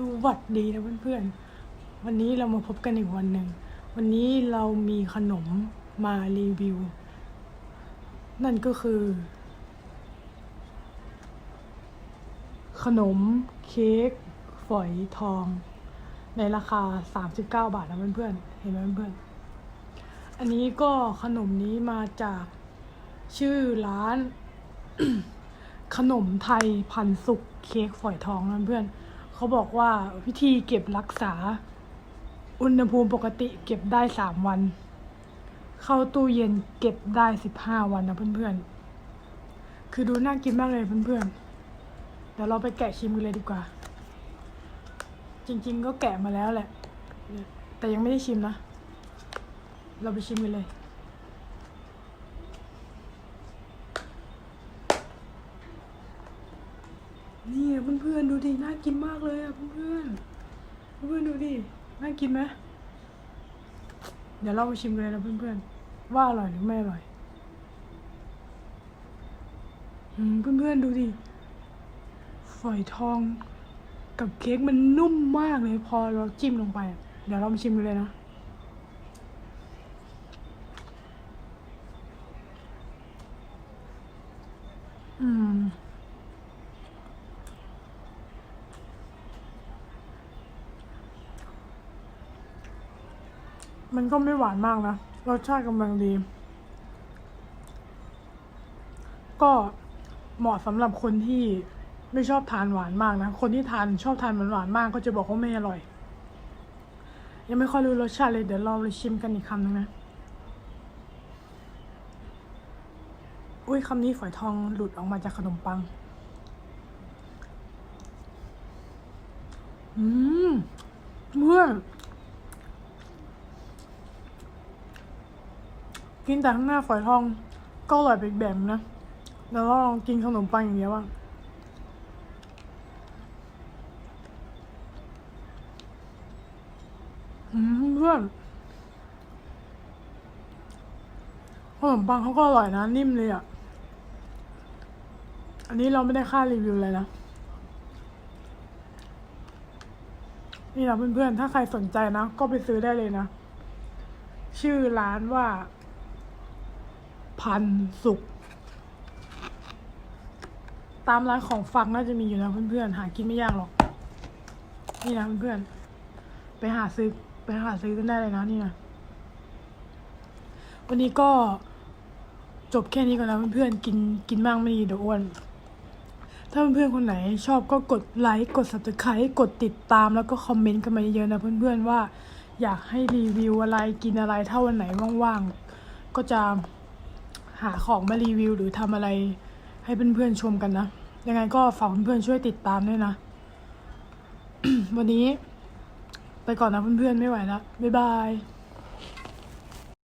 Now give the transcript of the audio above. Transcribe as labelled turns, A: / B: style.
A: สวัสดีนะเพื่อนๆ วันนี้เรามาพบกันอีกวันหนึ่ง วันนี้เรามีขนมมารีวิว นั่นก็คือ ขนมเค้กฝอยทอง ในราคา 39 บาทนะเพื่อนๆ เห็นไหมเพื่อนๆ อันนี้ก็ขนมนี้มาจากชื่อร้าน ขนมไทยพันสุกเค้กฝอยทองนะเพื่อน เขาบอกว่าวิธีเก็บรักษา อุณหภูมิปกติเก็บได้สามวัน เข้าตู้เย็นเก็บได้สิบห้าวันนะเพื่อนๆ คือดูน่ากินมากเลยเพื่อนๆ เดี๋ยวเราไปแกะชิมกันเลยดีกว่า จริงๆก็แกะมาแล้วแหละ แต่ยังไม่ได้ชิมนะ เราไปชิมกันเลย นี่อะเพื่อนๆดูดิน่ากินมากเลยอะเพื่อนๆเพื่อนๆดูดิน่ากินไหมเดี๋ยวเราไปชิมกันเลยนะเพื่อนๆว่าอร่อยหรือไม่อร่อยอืมเพื่อนๆดูดิฝอยทองกับเค้กมันนุ่มมากเลยพอเราจิ้มลงไป เดี๋ยวเรามาชิมกันเลยนะอืม มันก็ไม่หวานมากนะ รสชาติกำลังดี ก็เหมาะสำหรับคนที่ไม่ชอบทานหวานมากนะ คนที่ทานชอบทานหวานมากก็จะบอกว่าไม่อร่อย ยังไม่ค่อยรู้รสชาติเลย เดี๋ยวเราไปชิมกันอีกคำหนึงนะ อุ้ยคำนี้ฝอยทองหลุดออกมาจากขนมปัง อืมเพื่อ กินแต่ข้างหน้าฝอยทองก็อร่อยไปอีกแบบนึงนะแล้วเราลองกินขนมปังอย่างเดียวบ้างอืมเพื่อนขนมปังเขาก็อร่อยนะ นิ่มเลยอะ อันนี้เราไม่ได้ค่ารีวิวเลยนะ นี่นะเพื่อนๆ ถ้าใครสนใจนะ ก็ไปซื้อได้เลยนะ ชื่อร้านว่า พันสุก ตามร้านของฟังน่าจะมีอยู่นะเพื่อนๆ หากินไม่ยากหรอก นี่นะเพื่อนๆ ไปหาซื้อไปหาซื้อกันได้เลยนะนี่นะ วันนี้ก็จบแค่นี้ก่อนนะเพื่อนๆ กินกินมากไม่ดีเดี๋ยวอ้วน ถ้าเพื่อนๆ คนไหนชอบก็กดไลค์ กด subscribe กดติดตามแล้วก็คอมเมนต์กันมาเยอะๆนะเพื่อนๆ ว่าอยากให้รีวิวอะไรกินอะไรถ้าวันไหนว่างๆ ก็จะ หาของมารีวิวหรือทำอะไรให้เพื่อนๆชมกันนะ ยังไงก็ฝากเพื่อนๆช่วยติดตามด้วยนะ วันนี้ ไปก่อนนะเพื่อนๆไม่ไหวแล้วบ๊ายบาย